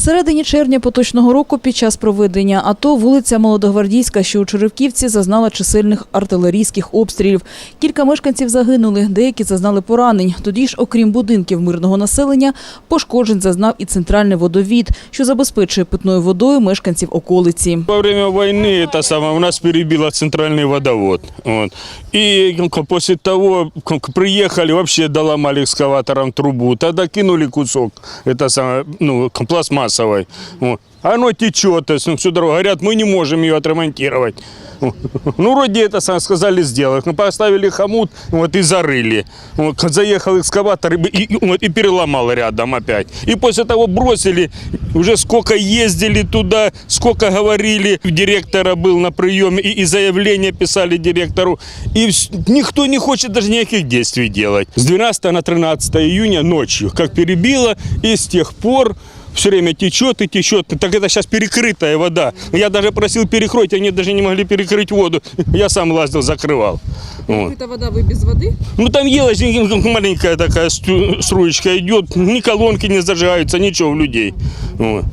Середині червня поточного року під час проведення АТО вулиця Молодогвардійська, що у Черевківці, зазнала чисельних артилерійських обстрілів. Кілька мешканців загинули, деякі зазнали поранень. Тоді ж, окрім будинків мирного населення, пошкоджень зазнав і центральний водовід, що забезпечує питною водою мешканців околиці. Во время войны это самое, у нас перебило центральный водовод. Вот. И к- после того, как приехали, вообще доломали экскаватором трубу. Тогда кинули кусок это самое, ну, к- Пластмассовой. Оно течет, то есть, ну, всю дорогу. Говорят, мы не можем ее отремонтировать. Ну, вроде это сказали сделать. Ну, поставили хомут вот, и зарыли. Вот, заехал экскаватор и, и, вот, и переломал рядом опять. И после того бросили, уже сколько ездили туда, сколько говорили. Директора был на приеме и, и заявление писали директору. И никто не хочет даже никаких действий делать. С 12 на 13 июня ночью, как перебило, и с тех пор все время течет и течет. Так это сейчас перекрытая вода. Я даже просил перекрыть, они даже не могли перекрыть воду. Я сам лазил, закрывал. Вот. Это вода, вы без воды? Ну там елась маленькая такая струечка идет, ни колонки не зажигаются, ничего у людей. Вот.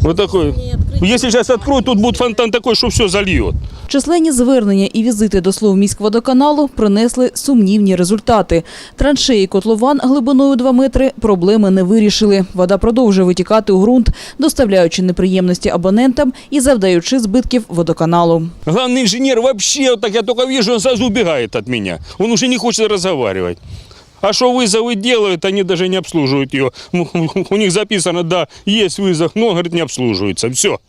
Вот такой. Если сейчас откроют, тут будет фонтан такой, что все зальет. Численні звернення і візити до слов міськводоканалу принесли сумнівні результати. Траншеї котлован глибиною 2 метри проблеми не вирішили. Вода продовжує витікати у ґрунт, доставляючи неприємності абонентам і завдаючи збитків водоканалу. Главный инженер вообще, вот так я только вижу, он сразу убегает от меня. Он уже не хочет разговаривать. А что вызовы делают, они даже не обслуживают ее. У них записано, да, есть вызов, но, говорит, не обслуживается. Все.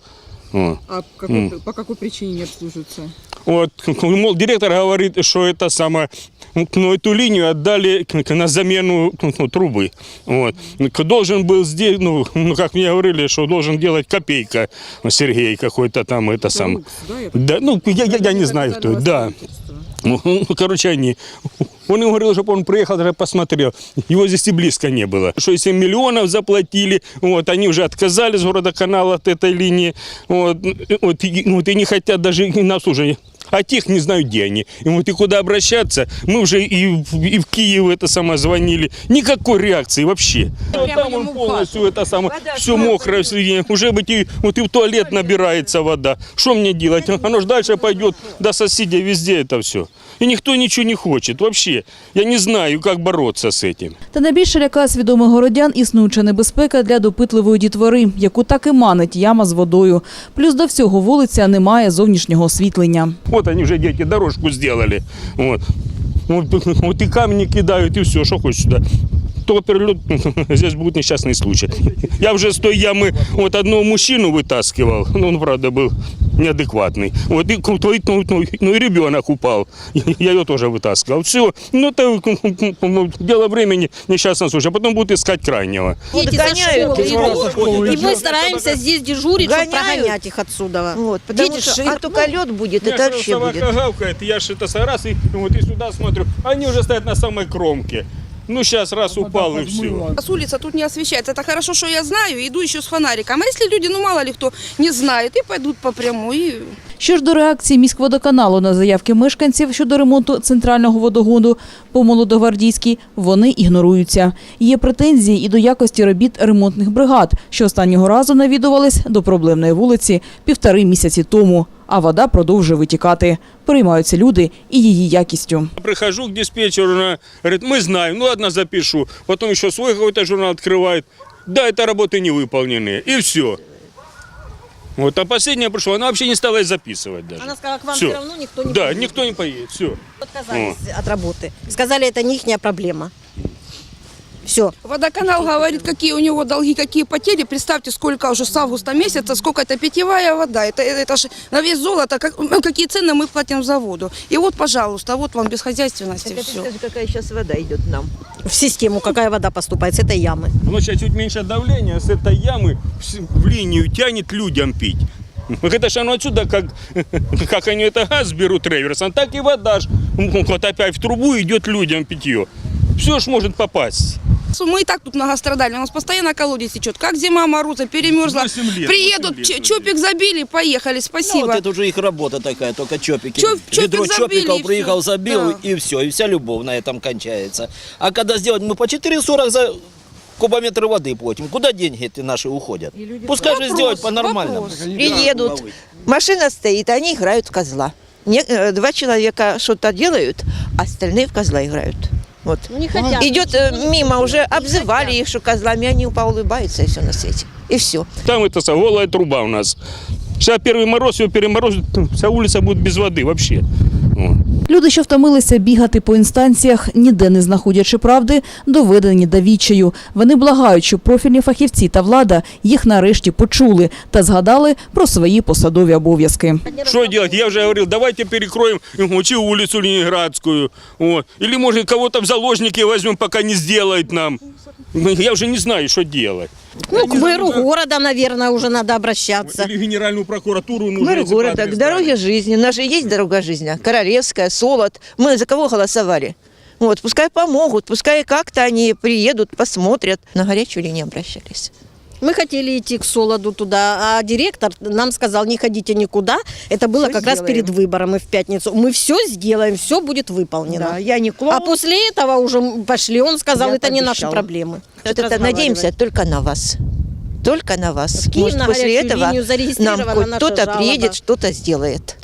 А какой- по какой причине не обслуживаются? Вот, мол, директор говорит, что это самое, ну, эту линию отдали на замену ну, трубы. Вот. Должен был здесь, ну, ну, как мне говорили, что должен делать копейка Сергей какой-то там, это сам. Лукс, да, я Да, ну, я, я, я не знаю, кто это, да. Ну, короче, они. Он им говорил, чтобы он приехал, даже посмотрел. Его здесь и близко не было. Что 7 миллионов заплатили, вот, они уже отказались города канала от этой линии, вот, вот, и, вот, и не хотят даже на обслуживание. А тех не знаю, где они. И вот и куда обращаться. Мы уже и, в- и в Киев это самое звонили. Никакой реакции вообще. Вот там он полностью это самое, все мокрое, всё, уже быть и, вот и в туалет набирается вода. Что мне делать? Оно же дальше пойдет до соседей везде это все. И никто ничего не хочет вообще. Я не знаю, как бороться с этим. Та найбільше лякає свідомих городян існуюча небезпека для допитливої дітвори, яку так і манить яма з водою. Плюс до всього вулиця не має зовнішнього освітлення. Вот они уже дети дорожку сделали. Вот. Вот, вот и камни кидают, и все, что хочешь сюда. Только перелет, здесь будет несчастный случай. Я уже с той ямы вот одного мужчину вытаскивал, ну, он, правда, был неадекватный. Вот и, ну, ну, ну, ну, и ребенок упал, я ее тоже вытаскивал. Все, ну, это ну, дело времени, несчастный случай, а потом будут искать крайнего. Дети со гоняют школы их. идут, и мы стараемся здесь дежурить, чтобы Гоняют. прогонять их отсюда. Вот, потому Дети что, ж- а только лед будет, это вообще будет. гавкает, я ж это раз и вот и сюда смотрю, они уже стоят на самой кромке. Ну, сейчас раз упал и все. С улица тут не освещается. Это хорошо, что я знаю, иду еще с фонариком. А если люди, ну мало ли кто не знает, и пойдут по прямой. и Що ж до реакції міськводоканалу на заявки мешканців щодо ремонту центрального водогону по Молодогвардійській, вони ігноруються. Є претензії і до якості робіт ремонтних бригад, що останнього разу навідувались до проблемної вулиці півтори місяці тому. А вода продовжує витікати. Переймаються люди і її якістю. Я Прихожу к диспетчеру, она говорит, мы знаем, ну ладно, запишу. Потом еще свой какой-то журнал открывает. Да, это работы не выполнены. И все. Вот, а последняя пришла, она вообще не стала и записывать даже. Она сказала, к вам Всё. все равно никто не Да, приедет. никто не поедет, все. Отказались от работы. Сказали, это не их проблема. Все. Водоканал говорит, какие у него долги, какие потери. Представьте, сколько уже с августа месяца, сколько это питьевая вода. Это, это же на вес золота, как, ну, какие цены мы платим за воду. И вот, пожалуйста, вот вам бесхозяйственности Так все. скажи, какая сейчас вода идет нам. В систему какая вода поступает с этой ямы. Ну, сейчас чуть меньше давления, с этой ямы в линию тянет людям пить. Это же оно отсюда, как, как они это газ берут реверсом, так и вода ж вот опять в трубу идет людям питье. Все ж может попасть. Мы и так тут многострадали. У нас постоянно колодец течет. Как зима, морозы, перемерзла. Лет, Приедут, восемь лет чопик забили, поехали. Ну, Спасибо. вот это уже их работа такая, только чопики. Чоп- чопик Ведро забили, чопиков приехал, забил, Да. и все, и вся любовь на этом кончается. А когда сделать, мы по 4,40 за кубометры воды платим. Куда деньги эти наши уходят? Пускай же сделают по-нормальному. Приедут, машина стоит, они играют в козла. Не- э, два человека что-то делают, а остальные в козла играют. Вот. Ну, не хотят. Идет э, мимо, уже обзывали их, что козлами, они поулыбаются и все на свете. И все. Там это са- голая труба у нас. Сейчас первый мороз, его переморозит, вся улица будет без воды вообще. Люди, що втомилися бігати по інстанціях, ніде не знаходячи правди, доведені до. Вони благають, щоб профільні фахівці та влада їх нарешті почули та згадали про свої посадові обов'язки. Что делать? Я уже говорил, давайте перекроем учи улицу Ленинградскую. Вот. Или, может, кого-то в заложники возьмем, пока не сделает нам. Ну, Я уже не знаю, что делать. Ну, к мэру города, наверное, уже надо обращаться. Или генеральную прокуратуру нужно. Мэр города, к дороге жизни. У нас же есть дорога жизни. Королевская, Солод. Мы за кого голосовали? Вот, пускай помогут, пускай как-то они приедут, посмотрят. На горячую линию обращались. Мы хотели идти к Солоду туда, а директор нам сказал, не ходите никуда. Это было Всё как раз сделаем. перед выборами в пятницу. Мы все сделаем, все будет выполнено. Да, я не клоун. А после этого уже пошли, он сказал, Я это не наши пообещала. проблемы. Вот это надеемся только на вас. Только на вас. Киев Может, на после этого нам хоть кто-то приедет, что-то сделает.